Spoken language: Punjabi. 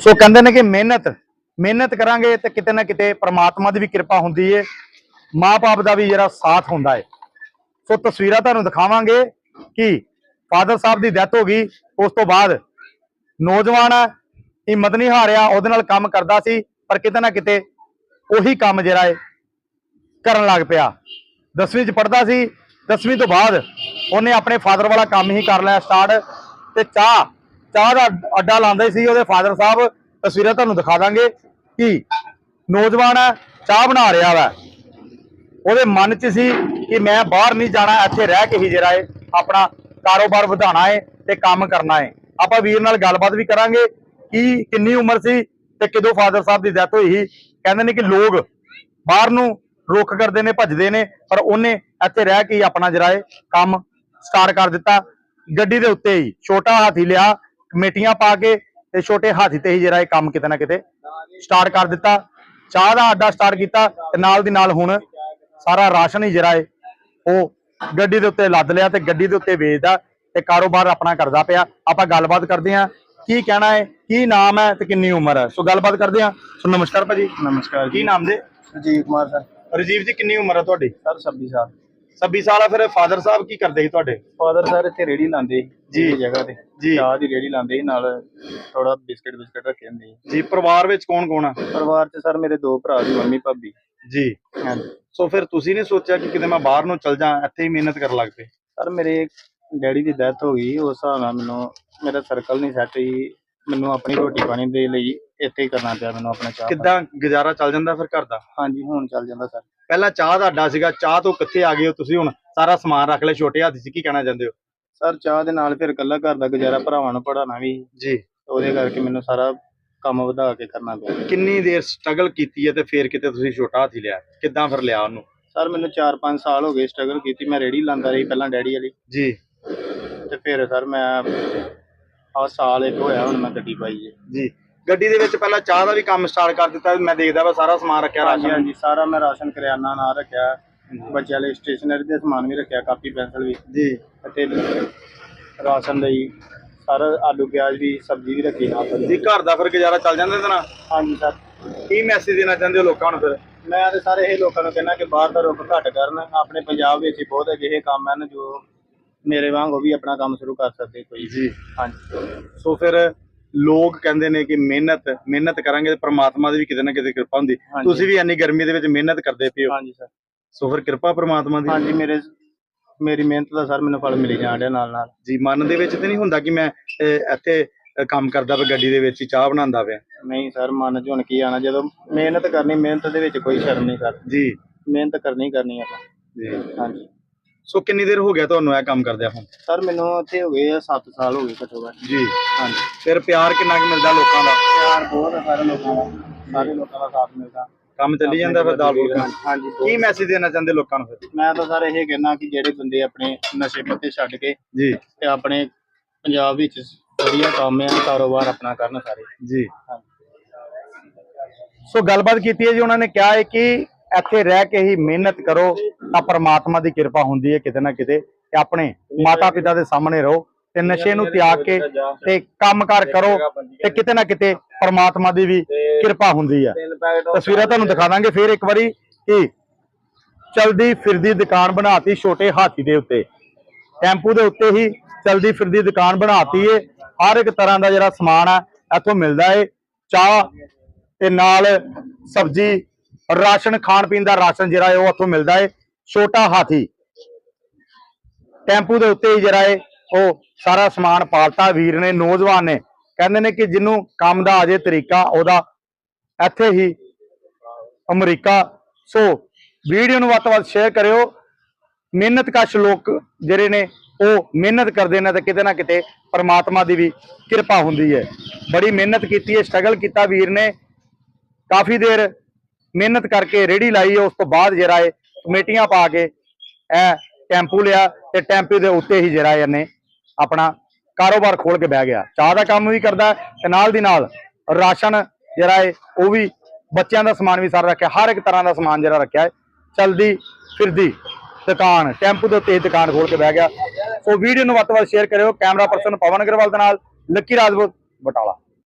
ਸੋ ਕਹਿੰਦੇ ਨੇ ਕਿ ਮਿਹਨਤ ਮਿਹਨਤ ਕਰਾਂਗੇ ਤੇ ਕਿਤੇ ਨਾ ਕਿਤੇ ਪ੍ਰਮਾਤਮਾ ਦੀ ਵੀ ਕਿਰਪਾ ਹੁੰਦੀ ਏ, ਮਾਂ-ਬਾਪ ਦਾ ਵੀ ਜਿਹੜਾ ਸਾਥ ਹੁੰਦਾ ਏ। ਸੋ ਤਸਵੀਰਾਂ ਤੁਹਾਨੂੰ ਦਿਖਾਵਾਂਗੇ ਕਿ ਫਾਦਰ ਸਾਹਿਬ ਦੀ ਡੈਥ ਹੋ ਗਈ, ਉਸ ਤੋਂ ਬਾਅਦ ਨੌਜਵਾਨ ਹਿੰਮਤ ਨਹੀਂ ਹਾਰਿਆ ਉਹਦੇ ਨਾਲ ਕੰਮ ਕਰਦਾ ਸੀ, ਪਰ ਕਿਤੇ ਨਾ ਕਿਤੇ ਉਹੀ ਕੰਮ ਜਿਹੜਾ ਏ ਕਰਨ ਲੱਗ ਪਿਆ। 10ਵੀਂ ਚ ਪੜਦਾ ਸੀ 10ਵੀਂ ਤੋਂ ਬਾਅਦ ਉਹਨੇ ਆਪਣੇ ਫਾਦਰ ਵਾਲਾ ਕੰਮ ਹੀ ਕਰ ਲਿਆ ਸਟਾਰਟ, ਤੇ ਚਾਹ ਚਾਹ ਦਾ ਅੱਡਾ ਲਾਉਂਦੇ ਸੀ, ਉਹਦੇ ਫਾਦਰ ਸਾਹਿਬ ਤਸਵੀਰਾਂ ਤੁਹਾਨੂੰ ਦਿਖਾ ਦਾਂਗੇ ਕਿ ਨੌਜਵਾਨ ਹੈ, ਚਾਹ ਬਣਾ ਰਿਹਾ ਵਾ। ਉਹਦੇ ਮਨ 'ਚ ਸੀ ਕਿ ਮੈਂ ਬਾਹਰ ਨਹੀਂ ਜਾਣਾ, ਇੱਥੇ ਰਹਿ ਕੇ ਹੀ ਜਿਹੜਾ ਏ, ਆਪਣਾ ਕਾਰੋਬਾਰ ਵਧਾਉਣਾ ਏ ਤੇ ਕੰਮ ਕਰਨਾ ਏ। ਆਪਾਂ ਵੀਰ ਨਾਲ ਗੱਲਬਾਤ ਵੀ ਕਰਾਂਗੇ ਕਿ ਕਿੰਨੀ ਉਮਰ ਸੀ ਤੇ ਕਿਦੋਂ ਫਾਦਰ ਸਾਹਿਬ ਦੀ ਡੈਥ ਹੋਈ ਸੀ। ਕਹਿੰਦੇ ਨੇ ਕਿ ਲੋਕ ਬਾਹਰ ਨੂੰ ਰੁੱਖ ਕਰਦੇ ਨੇ, ਭੱਜਦੇ ਨੇ, ਪਰ ਉਹਨੇ ਇੱਥੇ ਰਹਿ ਕੇ ਹੀ ਆਪਣਾ ਜਿਹੜਾ ਹੈ ਕੰਮ ਸਟਾਰਟ ਕਰ ਦਿੱਤਾ। ਗੱਡੀ ਦੇ ਉੱਤੇ ਹੀ ਛੋਟਾ ਹਾਥੀ ਲਿਆ ਕਮੇਟੀਆਂ ਪਾ ਕੇ ਤੇ ਛੋਟੇ ਹਾਥੀ ਤੇ ਹੀ ਜਿਹੜਾ ਇਹ ਕੰਮ ਕਿਤੇ ਨਾ ਕਿਤੇ ਸਟਾਰਟ ਕਰ ਦਿੱਤਾ। ਚਾਹ ਦਾ ਅੱਡਾ ਸਟਾਰਟ ਕੀਤਾ ਤੇ ਨਾਲ ਦੀ ਨਾਲ ਹੁਣ ਸਾਰਾ ਰਾਸ਼ਨ ਹੀ ਜਿਹੜਾ ਏ ਉਹ ਗੱਡੀ ਦੇ ਉੱਤੇ ਲੱਦ ਲਿਆ ਤੇ ਗੱਡੀ ਦੇ ਉੱਤੇ ਵੇਚਦਾ ਤੇ ਕਾਰੋਬਾਰ ਆਪਣਾ ਕਰਦਾ ਪਿਆ। ਆਪਾਂ ਗੱਲਬਾਤ ਕਰਦੇ ਹਾਂ ਕੀ ਕਹਿਣਾ ਹੈ ਕੀ ਨਾਮ ਹੈ ਤੇ ਕਿੰਨੀ ਉਮਰ ਹੈ? ਸੋ ਗੱਲਬਾਤ ਕਰਦੇ ਹਾਂ। ਸੋ ਨਮਸਕਾਰ ਭਾਜੀ। ਨਮਸਕਾਰ ਕੀ ਨਾਮ ਦੇ? ਜੀ ਕੁਮਾਰ ਸਰ। ਰਜੀਵ ਜੀ ਕਿੰਨੀ ਉਮਰ ਹੈ ਤੁਹਾਡੀ? ਸਰ 26 ਸਾਲ। 26 ਸਾਲ ਆ ਫਿਰ ਫਾਦਰ ਸਾਹਿਬ ਕੀ ਕਰਦੇ ਸੀ ਤੁਹਾਡੇ? ਫਾਦਰ ਸਰ ਇੱਥੇ ਰੇੜੀ ਲਾਉਂਦੇ ਜੀ। ਜਗ੍ਹਾ ਤੇ। ਜੀ। ਚਾਹ ਦੀ ਰੇੜੀ ਲਾਉਂਦੇ ਸੀ ਨਾਲ ਥੋੜਾ ਬਿਸਕਟ ਬਿਸਕਟ ਰੱਖੇ ਹੁੰਦੇ ਸੀ। ਜੀ ਪਰਿਵਾਰ ਵਿੱਚ ਕੌਣ ਕੌਣ ਆ? ਪਰਿਵਾਰ 'ਚ ਸਰ ਮੇਰੇ ਦੋ ਭਰਾ ਦੀ ਮੰਮੀ ਭਾਬੀ। ਜੀ। ਹਾਂਜੀ। ਸੋ ਫਿਰ ਤੁਸੀਂ ਨਹੀਂ ਸੋਚਿਆ ਕਿ ਕਿਤੇ ਮੈਂ ਬਾਹਰ ਨੂੰ ਚਲ ਜਾ ਇੱਥੇ ਹੀ ਮਿਹਨਤ ਕਰਨ ਲੱਗ ਪਏ? ਸਰ ਮੇਰੇ ਡੈਡੀ ਦੀ ਡੈਥ ਹੋ ਗਈ ਉਸ ਹਿਸਾਬ ਨਾਲ ਮੈਨੂੰ ਮੇਰਾ ਸਰਕਲ ਨਹੀਂ ਸੈੱਟ ਸੀ ਮੈਨੂੰ ਆਪਣੀ ਰੋਟੀ ਪਾਣੀ ਦੇ ਲਈ ਇੱਥੇ ਹੀ ਕਰਨਾ ਪਿਆ ਮੈਨੂੰ ਆਪਣਾ ਚਾਹ ਕਿੱਦਾਂ ਗੁਜ਼ਾਰਾ ਚੱਲ ਜਾਂਦਾ ਫਿਰ ਘਰ ਦਾ? ਹਾਂਜੀ ਹੁਣ ਚੱਲ ਜਾਂਦਾ ਸਰ। ਪਹਿਲਾਂ ਚਾਹ ਦਾ ਅੱਡਾ ਸੀਗਾ ਚਾਹ ਤੋਂ ਕਿੱਥੇ ਆ ਗਏ ਹੋ ਤੁਸੀਂ ਹੁਣ? ਸਾਰਾ ਸਮਾਨ ਰੱਖ ਲਿਆ ਛੋਟੇ ਹੱਥ 'ਚ ਕੀ ਕਹਿਣਾ ਚਾਹੁੰਦੇ ਹੋ? ਸਰ ਚਾਹ ਦੇ ਨਾਲ ਫਿਰ ਇਕੱਲਾ ਘਰ ਦਾ ਗੁਜ਼ਾਰਾ ਭਰਾਵਾਂ ਨੂੰ ਪੜਾਉਣਾ ਵੀ। ਜੀ। ਉਹਦੇ ਕਰਕੇ ਮੈਨੂੰ ਸਾਰਾ ਕੰਮ ਵਧਾ ਕੇ ਕਰਨਾ ਪਿਆ। ਕਿੰਨੀ ਦੇਰ ਸਟਰਗਲ ਕੀਤੀ ਹੈ ਤੇ ਫਿਰ ਕਿਤੇ ਤੁਸੀਂ ਛੋਟਾ ਹਾਥੀ ਲਿਆ? ਕਿੱਦਾਂ ਫਿਰ ਲਿਆ ਉਹਨੂੰ? ਸਰ ਮੈਨੂੰ 4-5 ਸਾਲ ਹੋ ਗਏ ਸਟਰਗਲ ਕੀਤੀ ਮੈਂ ਰੇੜੀ ਲਾਉਂਦਾ ਰਹੀ ਪਹਿਲਾਂ ਡੈਡੀ ਵਾਲੀ। ਜੀ। ਤੇ ਫਿਰ ਸਰ ਮੈਂ ਆ ਸਾਲ ਇੱਕ ਹੋਇਆ ਹੁਣ ਮੈਂ ਗੱਡੀ ਪਾਈ ਹੈ। ਜੀ। ਗੱਡੀ ਦੇ ਵਿੱਚ ਪਹਿਲਾਂ ਚਾਹ ਦਾ ਵੀ ਕੰਮ ਸਟਾਰਟ ਕਰ ਦਿੱਤਾ ਮੈਂ ਦੇਖਦਾ ਵਾ ਸਾਰਾ ਸਮਾਨ ਰੱਖਿਆ ਹਾਂਜੀ ਰਾਸ਼ਨ ਹਾਂਜੀ ਸਾਰਾ ਮੈਂ ਰਾਸ਼ਨ ਕਰਿਆਨਾ ਨਾਲ ਰੱਖਿਆ ਬੱਚਿਆਂ ਲਈ ਸਟੇਸ਼ਨਰੀ ਦੇ ਸਮਾਨ ਵੀ ਰੱਖਿਆ ਕਾਪੀ ਪੈਨਸਲ ਵੀ। ਜੀ। ਅਤੇ ਰਾਸ਼ਨ ਲਈ ਸਾਰਾ ਆਲੂ ਪਿਆਜ਼ ਵੀ ਸਬਜ਼ੀ ਵੀ ਰੱਖੀ ਨਾਲ। ਜੀ ਘਰ ਦਾ ਫਿਰ ਗੁਜ਼ਾਰਾ ਚੱਲ ਜਾਂਦਾ ਇਹਦੇ ਨਾਲ? ਹਾਂਜੀ ਸਰ। ਕੀ ਮੈਸੇਜ ਦੇਣਾ ਚਾਹੁੰਦੇ ਹੋ ਲੋਕਾਂ ਨੂੰ ਫਿਰ? ਮੈਂ ਤੇ ਸਾਰੇ ਇਹ ਲੋਕਾਂ ਨੂੰ ਕਹਿੰਦਾ ਕਿ ਬਾਹਰ ਦਾ ਰੁੱਖ ਘੱਟ ਕਰਨ ਆਪਣੇ ਪੰਜਾਬ ਵਿੱਚ ਹੀ ਬਹੁਤ ਅਜਿਹੇ ਕੰਮ ਹਨ ਜੋ ਮੇਰੇ ਵਾਂਗ ਉਹ ਵੀ ਆਪਣਾ ਕੰਮ ਸ਼ੁਰੂ ਕਰ ਸਕਦੇ ਕੋਈ। ਜੀ। ਹਾਂਜੀ। ਸੋ ਫਿਰ ਲੋਕ ਕਹਿੰਦੇ ਨੇ ਕਿ ਮਿਹਨਤ ਮਿਹਨਤ ਕਰਾਂਗੇ ਤੇ ਪ੍ਰਮਾਤਮਾ ਦੀ ਵੀ ਕਿਤੇ ਨਾ ਕਿਤੇ ਕਿਰਪਾ ਹੁੰਦੀ। ਤੁਸੀਂ ਵੀ ਇੰਨੀ ਗਰਮੀ ਦੇ ਵਿੱਚ ਮਿਹਨਤ ਕਰਦੇ ਪਏ ਹੋ। ਹਾਂਜੀ ਸਰ। ਸੋ ਫਿਰ ਕਿਰਪਾ ਪ੍ਰਮਾਤਮਾ ਦੀ। ਹਾਂਜੀ ਮੇਰੇ ਮੇਰੀ ਮਿਹਨਤ ਦਾ ਸਰ ਮੈਨੂੰ ਫਲ ਮਿਲੀ ਜਾਣ ਡਿਆ ਨਾਲ ਨਾਲ ਜੀ ਮਨ ਦੇ ਵਿੱਚ ਤੇ ਨਹੀਂ ਹੁੰਦਾ ਕਿ ਮੈਂ ਇੱਥੇ ਕੰਮ ਕਰਦਾ ਪਿਆ ਗੱਡੀ ਦੇ ਵਿੱਚ ਹੀ ਚਾਹ ਬਣਾਉਂਦਾ ਪਿਆ। ਨਹੀਂ ਸਰ ਮਨ ਚ ਹੁਣ ਕੀ ਆਣਾ ਜਦੋਂ ਮਿਹਨਤ ਕਰਨੀ ਮਿਹਨਤ ਦੇ ਵਿੱਚ ਕੋਈ ਸ਼ਰਮ ਨਹੀਂ ਸਰ। ਜੀ। ਮਿਹਨਤ ਕਰਨੀ ਕਰਨੀ ਆਪਾਂ ਜੀ। ਹਾਂਜੀ। ਸੋ ਕਿੰਨੀ ਦੇਰ ਹੋ ਗਿਆ ਤੁਹਾਨੂੰ ਇਹ ਕੰਮ ਕਰਦਿਆਂ ਹੁਣ? ਸਰ ਮੈਨੂੰ ਇੱਥੇ ਹੋ ਗਏ 7 ਸਾਲ ਹੋ ਗਏ ਘੱਟੋ ਘੱਟ ਜੀ। ਹਾਂਜੀ। ਫਿਰ ਪਿਆਰ ਕਿੰਨਾ ਕੁ ਮਿਲਦਾ ਲੋਕਾਂ ਦਾ? ਪਿਆਰ ਬਹੁਤ ਹੈ ਸਾਰੇ ਲੋਕਾਂ ਦਾ। ਸਾਰੇ ਲੋਕਾਂ ਦਾ ਸਾਥ ਮਿਲਦਾ। ਕੰਮ ਚੱਲੀ ਜਾਂਦਾ ਫਿਰ ਦਾਲ ਰੋਟੀ ਹਾਂਜੀ। ਕੀ ਮੈਸੇਜ ਦੇਣਾ ਚਾਹੁੰਦੇ ਲੋਕਾਂ ਨੂੰ ਫਿਰ? ਮੈਂ ਤਾਂ ਸਰ ਇਹ ਕਹਿਣਾ ਕਿ ਜਿਹੜੇ ਬੰਦੇ ਆਪਣੇ ਨਸ਼ੇ ਪੱਤੇ ਛੱਡ ਕੇ ਜੀ। ਤੇ ਆਪਣੇ ਪੰਜਾਬ ਵਿੱਚ ਵਧੀਆ ਕੰਮ ਆ ਕਾਰੋਬਾਰ ਆਪਣਾ ਕਰਨ ਸਾਰੇ। ਜੀ। ਹਾਂਜੀ। ਸੋ ਗੱਲਬਾਤ ਕੀਤੀ ਹੈ ਜੀ ਉਹਨਾਂ ਨੇ ਕਿਹਾ ਹੈ ਕਿ ਇੱਥੇ ਰਹਿ ਕੇ ਹੀ ਮਿਹਨਤ ਕਰੋ ਤਾਂ ਪਰਮਾਤਮਾ ਦੀ ਕਿਰਪਾ ਹੁੰਦੀ ਹੈ ਕਿਤੇ ਨਾ ਕਿਤੇ ਤੇ ਆਪਣੇ ਮਾਤਾ ਪਿਤਾ ਦੇ ਸਾਹਮਣੇ ਰਹੋ ਤੇ ਨਸ਼ੇ ਨੂੰ ਤਿਆਗ ਕੇ ਤੇ ਕੰਮਕਾਰ ਕਰੋ ਤੇ ਕਿਤੇ ਨਾ ਕਿਤੇ ਪਰਮਾਤਮਾ ਦੀ ਵੀ ਕਿਰਪਾ ਹੁੰਦੀ ਹੈ ਤਸਵੀਰਾਂ ਤੁਹਾਨੂੰ ਦਿਖਾ ਦਾਂਗੇ ਫਿਰ ਇੱਕ ਵਾਰੀ ਕਿ ਚਲਦੀ ਫਿਰਦੀ ਦੁਕਾਨ ਬਣਾਤੀ ਛੋਟੇ ਹਾਥੀ ਦੇ ਉੱਤੇ। ਟੈਂਪੂ ਦੇ ਉੱਤੇ ਹੀ ਚਲਦੀ ਫਿਰਦੀ ਦੁਕਾਨ ਬਣਾਤੀ ਏ। ਹਰ ਇੱਕ ਤਰ੍ਹਾਂ ਦਾ ਜਿਹੜਾ ਸਮਾਨ ਆ ਇੱਥੋਂ ਮਿਲਦਾ ਏ। ਚਾਹ ਤੇ ਨਾਲ ਸਬਜ਼ੀ ਰਾਸ਼ਨ, ਖਾਣ ਪੀਣ ਦਾ ਰਾਸ਼ਨ ਜਿਹੜਾ ਹੈ ਉਹ ਉੱਥੋਂ ਮਿਲਦਾ ਹੈ। ਛੋਟਾ ਹਾਥੀ, ਟੈਂਪੂ ਦੇ ਉੱਤੇ ਹੀ ਜਿਹੜਾ ਹੈ ਉਹ ਸਾਰਾ ਸਮਾਨ ਪਾਲਤਾ। ਵੀਰ ਨੇ, ਨੌਜਵਾਨ ਨੇ, ਕਹਿੰਦੇ ਨੇ ਕਿ ਜਿਹਨੂੰ ਕੰਮ ਦਾ ਅਜੇ ਤਰੀਕਾ ਉਹਦਾ ਇੱਥੇ ਹੀ ਅਮਰੀਕਾ। ਸੋ ਵੀਡੀਓ ਨੂੰ ਵੱਧ ਤੋਂ ਵੱਧ ਸ਼ੇਅਰ ਕਰਿਓ। ਮਿਹਨਤ ਕਸ਼ ਲੋਕ ਜਿਹੜੇ ਨੇ, ਉਹ ਮਿਹਨਤ ਕਰਦੇ ਨੇ ਤੇ ਕਿਤੇ ਨਾ ਕਿਤੇ ਪਰਮਾਤਮਾ ਦੀ ਵੀ ਕਿਰਪਾ ਹੁੰਦੀ ਹੈ। ਬੜੀ ਮਿਹਨਤ ਕੀਤੀ ਹੈ ਸਟਰਗਲ ਕੀਤਾ ਵੀਰ ਨੇ। ਕਾਫੀ ਦੇਰ ਮਿਹਨਤ ਕਰਕੇ ਰੇੜੀ ਲਾਈ ਉਸ ਤੋਂ ਬਾਅਦ ਜਿਹੜਾ ਹੈ ਕਮੇਟੀਆਂ ਪਾ ਕੇ ਇਹ ਟੈਂਪੂ ਲਿਆ ਤੇ ਟੈਂਪੂ ਦੇ ਉੱਤੇ ਹੀ ਜਿਹੜਾ ਇਹਨੇ ਆਪਣਾ ਕਾਰੋਬਾਰ ਖੋਲ ਕੇ ਬਹਿ ਗਿਆ। ਚਾਹ ਦਾ ਕੰਮ ਵੀ ਕਰਦਾ ਹੈ ਤੇ ਨਾਲ ਦੀ ਨਾਲ ਰਾਸ਼ਨ ਜਿਹੜਾ ਹੈ ਉਹ ਵੀ ਬੱਚਿਆਂ ਦਾ ਸਮਾਨ ਵੀ ਸਾਰਾ ਰੱਖਿਆ, ਹਰ ਇੱਕ ਤਰ੍ਹਾਂ ਦਾ ਸਮਾਨ ਜਿਹੜਾ ਰੱਖਿਆ ਹੈ। ਚਲਦੀ ਫਿਰਦੀ ਦੁਕਾਨ, ਟੈਂਪੂ ਦੇ ਉੱਤੇ ਹੀ ਦੁਕਾਨ ਖੋਲ ਕੇ ਬਹਿ ਗਿਆ। ਸੋ ਵੀਡੀਓ ਨੂੰ ਵੱਧ ਤੋਂ ਵੱਧ ਸ਼ੇਅਰ ਕਰਿਓ। ਕੈਮਰਾ ਪਰਸਨ ਪਵਨ ਅਗਰਵਾਲ ਦੇ ਨਾਲ, ਲੱਕੀ ਰਾਜਪੂਤ, ਬਟਾਲਾ।